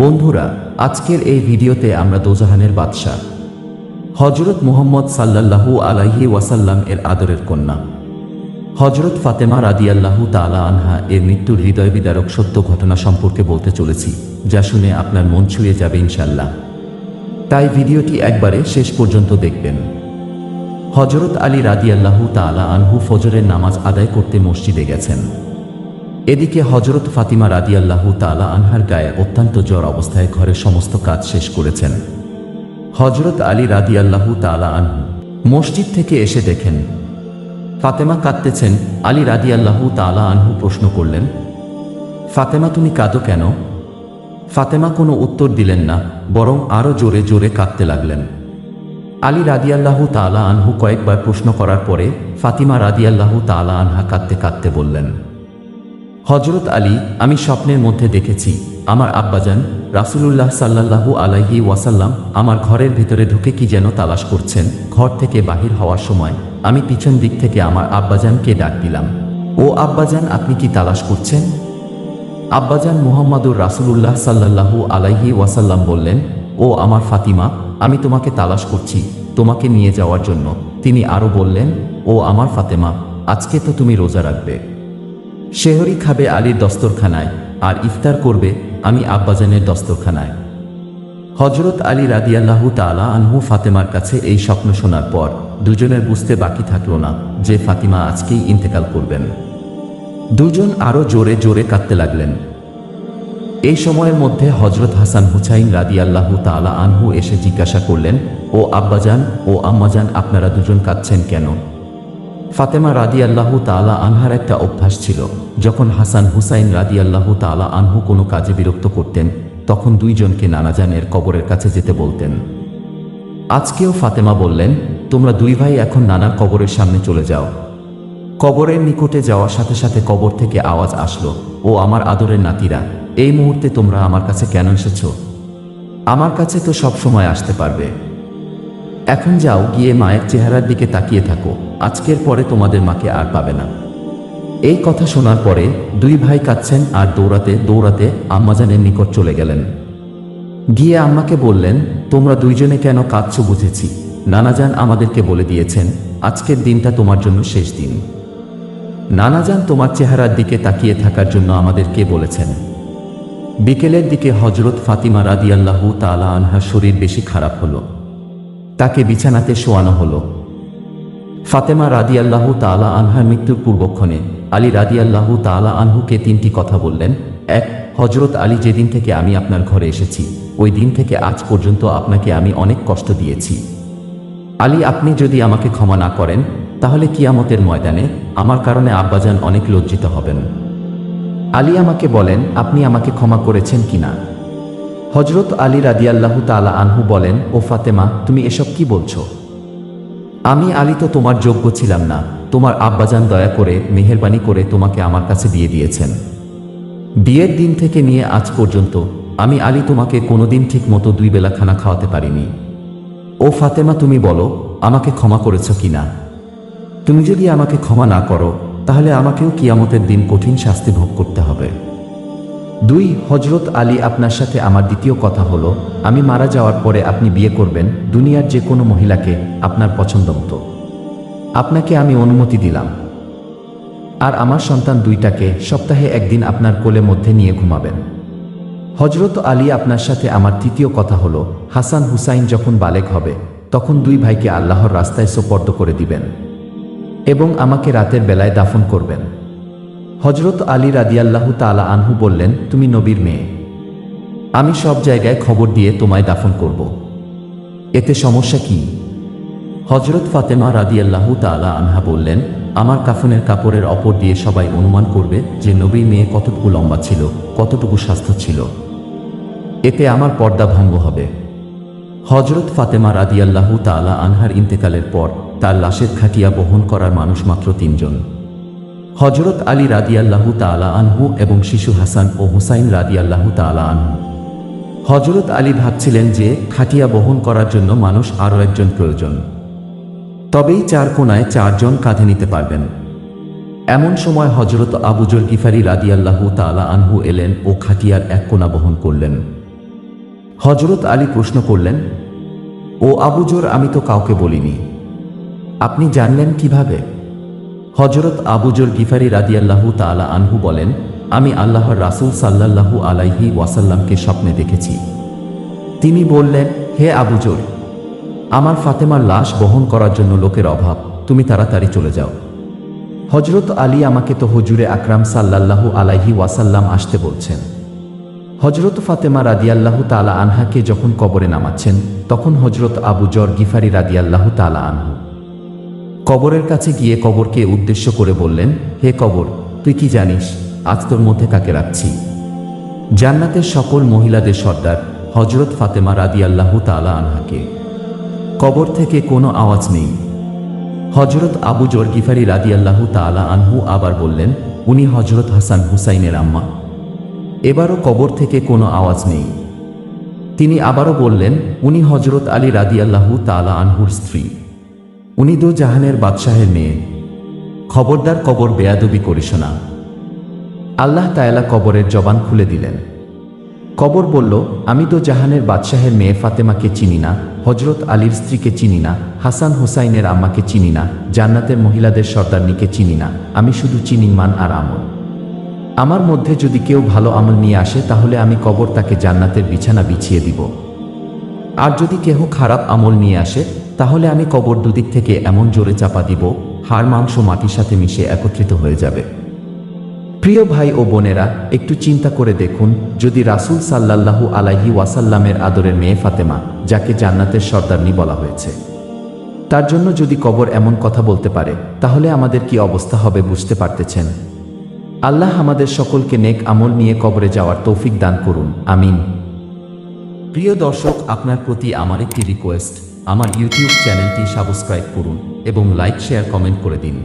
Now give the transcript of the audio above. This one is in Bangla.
বন্ধুরা, আজকের এই ভিডিওতে আমরা দোজাহানের বাদশাহ হজরত মুহম্মদ সাল্লাল্লাহু আলাইহি ওয়াসাল্লাম এর আদরের কন্যা। হজরত ফাতেমা রাদিয়াল্লাহু তাআলা আনহা এর মৃত্যুর হৃদয় বিদারক সত্য ঘটনা সম্পর্কে বলতে চলেছি, যা শুনে আপনার মন ছুঁয়ে যাবে ইনশাল্লাহ তাই ভিডিওটি একবারে শেষ পর্যন্ত দেখবেন। হজরত আলী রাদিয়াল্লাহু তাআলা আনহু ফজরের নামাজ আদায় করতে মসজিদে গেছেন। এদিকে হজরত ফাতিমা রাদিয়াল্লাহু তালা আনহার গায়ে অত্যন্ত জ্বর অবস্থায় ঘরের সমস্ত কাজ শেষ করেছেন। হজরত আলী রাদিয়াল্লাহু তালা আনহু মসজিদ থেকে এসে দেখেন, ফাতেমা কাঁদতেছেন। আলী রাদিয়াল্লাহু তালা আনহু প্রশ্ন করলেন, ফাতেমা, তুমি কাঁদো কেন? ফাতেমা কোনো উত্তর দিলেন না, বরং আরও জোরে জোরে কাঁদতে লাগলেন। আলী রাদিয়াল্লাহু তালা আনহু কয়েকবার প্রশ্ন করার পরে ফাতিমা রাদিয়াল্লাহু তালা আনহা কাঁদতে কাঁদতে বললেন হজরত আলী আমি স্বপ্নের মধ্যে দেখেছি। আমার আব্বাজান রাসূলুল্লাহ সাল্লাল্লাহু আলাইহি ওয়াসাল্লাম আমার ঘরের ভিতরে ঢুকে কি যেন তালাশ করছেন। ঘর থেকে বাহির হওয়ার সময় আমি পিছন দিক থেকে আমার আব্বাজানকে ডাক দিলাম। ও আব্বাজান, আপনি কি তালাশ করছেন? আব্বাজান মুহাম্মাদুর রাসূলুল্লাহ সাল্লাল্লাহু আলাইহি ওয়াসাল্লাম বললেন, ও আমার ফাতিমা, আমি তোমাকে তালাশ করছি, তোমাকে নিয়ে যাওয়ার জন্য। তিনি আরও বললেন, ও আমার ফাতেমা, আজকে তো তুমি রোজা রাখবে। শেহরি খাবে আলীর দস্তরখানায়, আর ইফতার করবে আমি আব্বাজানের দস্তরখানায়। হজরত আলী রাদিয়াল্লাহু তাআলা আনহু ফাতেমার কাছে এই স্বপ্ন শোনার পর দুজনের বুঝতে বাকি থাকল না যে ফাতিমা আজকেই ইন্তেকাল করবেন। দুজন আরও জোরে জোরে কাঁদতে লাগলেন। এই সময়ের মধ্যে হজরত হাসান হুসাইন রাদিয়াল্লাহু তাআলা আনহু এসে জিজ্ঞাসা করলেন, ও আব্বাজান ও আম্মাজান, আপনারা দুজন কাঁদছেন কেন? ফাতেমা রাদিয়াল্লাহু তাআলা আনহার একটা অভ্যাস ছিল, যখন হাসান হুসাইন রাদিয়াল্লাহু তাআলা আনহু কোনো কাজে বিরক্ত করতেন, তখন দুইজনকে নানাজানের কবরের কাছে যেতে বলতেন। আজকেও ফাতেমা বললেন, তোমরা দুই ভাই এখন নানার কবরের সামনে চলে যাও। কবরের নিকটে যাওয়ার সাথে সাথে কবর থেকে আওয়াজ আসলো, ও আমার আদরের নাতিরা, এই মুহূর্তে তোমরা আমার কাছে কেন এসেছ? আমার কাছে তো সব সময় আসতে পারবে। এখন যাও গিয়ে মায়ের চেহারার দিকে তাকিয়ে থাকো। আজকের পরে তোমাদের মাকে আর পাবে না। এই কথা শোনার পরে দুই ভাই কাঁদছেন আর দৌড়াতে দৌড়াতে আম্মাজানের নিকট চলে গেলেন। গিয়ে আম্মাকে বললেন, তোমরা দুইজনে কেন কাঁদছ বুঝেছি। নানাজান আমাদেরকে বলে দিয়েছেন, আজকের দিনটা তোমার জন্য শেষ দিন। নানাজান তোমার চেহারার দিকে তাকিয়ে থাকার জন্য আমাদেরকে বলেছেন, বিকেলের দিকে হজরত ফাতিমা রাদিয়াল্লাহু তালা আনহার শরীর বেশি খারাপ হলো। তাকে বিছানাতে শোয়ানো হলো। ফাতেমা রাদিয়াল্লাহু তাআলা আনহার মৃত্যুর পূর্বক্ষণে আলী রাদিয়াল্লাহু তাআলা আনহুকে তিনটি কথা বললেন। এক হজরত আলী যেদিন থেকে আমি আপনার ঘরে এসেছি, ওই দিন থেকে আজ পর্যন্ত আপনাকে আমি অনেক কষ্ট দিয়েছি। আলী, আপনি যদি আমাকে ক্ষমা না করেন, তাহলে কিয়ামতের ময়দানে আমার কারণে আব্বাজান অনেক লজ্জিত হবেন। আলী আমাকে বলেন, আপনি আমাকে ক্ষমা করেছেন কিনা? হজরত আলী রাদিয়াল্লাহু তাআলা আনহু বলেন, ও ফাতেমা, তুমি এসব কি বলছো? আমি আলী তো তোমার যোগ্য ছিলাম না। তোমার আব্বাজান দয়া করে, মেহেরবানি করে তোমাকে আমার কাছে দিয়ে দিয়েছেন। বিয়ের দিন থেকে নিয়ে আজ পর্যন্ত আমি আলী তোমাকে কোনোদিন ঠিক মতো দুই বেলা খানা খাওয়াতে পারিনি। ও ফাতেমা, তুমি বলো, আমাকে ক্ষমা করেছ কি না? তুমি যদি আমাকে ক্ষমা না করো, তাহলে আমাকেও কিয়ামতের দিন কঠিন শাস্তি ভোগ করতে হবে। দুই হজরত আলী আপনার সাথে আমার দ্বিতীয় কথা হলো, আমি মারা যাওয়ার পরে আপনি বিয়ে করবেন, দুনিয়ার যে কোনো মহিলাকে আপনার পছন্দ মতো। আপনাকে আমি অনুমতি দিলাম। আর আমার সন্তান দুইটাকে সপ্তাহে একদিন আপনার কোলে মধ্যে নিয়ে ঘুমাবেন। হজরত আলী আপনার সাথে আমার তৃতীয় কথা হলো, হাসান হুসাইন যখন বালেক হবে, তখন দুই ভাইকে আল্লাহর রাস্তায় সোপর্দ করে দিবেন। এবং আমাকে রাতের বেলায় দাফন করবেন। হজরত আলী রাদিয়াল্লাহু তাআলা আনহু বললেন, তুমি নবীর মেয়ে। আমি সব জায়গায় খবর দিয়ে তোমায় দাফন করব। এতে সমস্যা কি? হজরত ফাতেমা রাদিয়াল্লাহু তাআলা আনহা বললেন, আমার কাফনের কাপড়ের অপর দিয়ে সবাই অনুমান করবে যে নবীর মেয়ে কতটুকু লম্বা ছিল, কতটুকু স্বাস্থ্য ছিল। এতে আমার পর্দা ভঙ্গ হবে। হজরত ফাতেমা রাদিয়াল্লাহু তাআলা আনহার ইন্তেকালের পর তার লাশের খাটিয়া বহন করার মানুষ মাত্র তিনজন। হজরত আলী রাদিয়াল্লাহু তাআলা আনহু এবং শিশু হাসান ও হুসাইন রাদিয়াল্লাহু তাআলা আনহু। হজরত আলী ভাবছিলেন যে খাটিয়া বহন করার জন্য মানুষ আরও একজন প্রয়োজন। তবেই চার কোনায় চারজন কাঁধে নিতে পারবেন। এমন সময় হজরত আবুজর গিফারি রাদিয়াল্লাহু তালা আনহু এলেন ও খাটিয়ার এক কোনা বহন করলেন। হজরত আলী প্রশ্ন করলেন, ও আবুজোর আমি তো কাউকে বলিনি। আপনি জানলেন কীভাবে? হজরত আবুজর গিফারি রাদিয়াল্লাহু তাআলা আনহু বলেন, আমি আল্লাহর রাসূল সাল্লাল্লাহু আলাইহি ওয়াসাল্লামকে স্বপ্নে দেখেছি। তিনি বললেন, হে আবুজর আমার ফাতেমার লাশ বহন করার জন্য লোকের অভাব, তুমি তাড়াতাড়ি চলে যাও। হজরত আলী আমাকে তো হজুরে আকরাম সাল্লাল্লাহু আলাইহি ওয়াসাল্লাম আসতে বলছেন। হজরত ফাতেমা রাদিয়াল্লাহু তাআলা আনহাকে যখন কবরে নামাচ্ছেন, তখন হজরত আবু জর গিফারি রাদিয়াল্লাহু তাআলা আনহু। কবরের কাছে গিয়ে কবরকে উদ্দেশ্য করে বললেন, হে কবর, তুই কি জানিস? আজ তোর মধ্যে কাকে রাখছি? জান্নাতের সকল মহিলাদের সর্দার হজরত ফাতেমা রাদি রাদিয়াল্লাহু তাআলা আনহাকে। কবর থেকে কোনো আওয়াজ নেই। হজরত আবু জর গিফারি রাদিয়াল্লাহু তাআলা আনহু আবার বললেন, উনি হজরত হাসান হুসাইনের আম্মা। এবারও কবর থেকে কোনো আওয়াজ নেই। তিনি আবারও বললেন, উনি হজরত আলী রাদি রাদিয়াল্লাহু তালা আনহুর স্ত্রী। উনি দো জাহানের বাদশাহের মেয়ে। খবরদার কবর বেয়াদবি করিস না। আল্লাহ তায়ালা কবরের জবান খুলে দিলেন। কবর বলল, আমি তো জাহানের বাদশাহের মেয়ে ফাতেমাকে চিনি না হজরত আলীর স্ত্রীকে চিনি না, হাসান হুসাইনের আম্মাকে চিনি না, জান্নাতের মহিলাদের সর্দারনিকে চিনি না, আমি শুধু চিনি মান আর আমল। আমার মধ্যে যদি কেউ ভালো আমল নিয়ে আসে, তাহলে আমি কবর তাকে জান্নাতের বিছানা বিছিয়ে দিব। আর যদি কেহ খারাপ আমল নিয়ে আসে তাহলে আমি কবর দুদিক থেকে এমন জোরে চাপা দিব, হাড় মাংস মাটির সাথে মিশে একত্রিত হয়ে যাবে। প্রিয় ভাই ও বোনেরা, একটু চিন্তা করে দেখুন, যদি রাসূল সাল্লাল্লাহু আলাইহি ওয়াসাল্লামের আদরের মেয়ে ফাতেমা, যাকে জান্নাতের সর্দারনি বলা হয়েছে। তার জন্য যদি কবর এমন কথা বলতে পারে, তাহলে আমাদের কি অবস্থা হবে বুঝতে পারতেছেন? আল্লাহ আমাদের সকলকে নেক আমল নিয়ে কবরে যাওয়ার তৌফিক দান করুন, আমিন। প্রিয় দর্শক, আপনার প্রতি আমার একটি রিকোয়েস্ট আমার ইউটিউব চ্যানেলটি সাবস্ক্রাইব করুন এবং লাইক শেয়ার কমেন্ট করে দিন।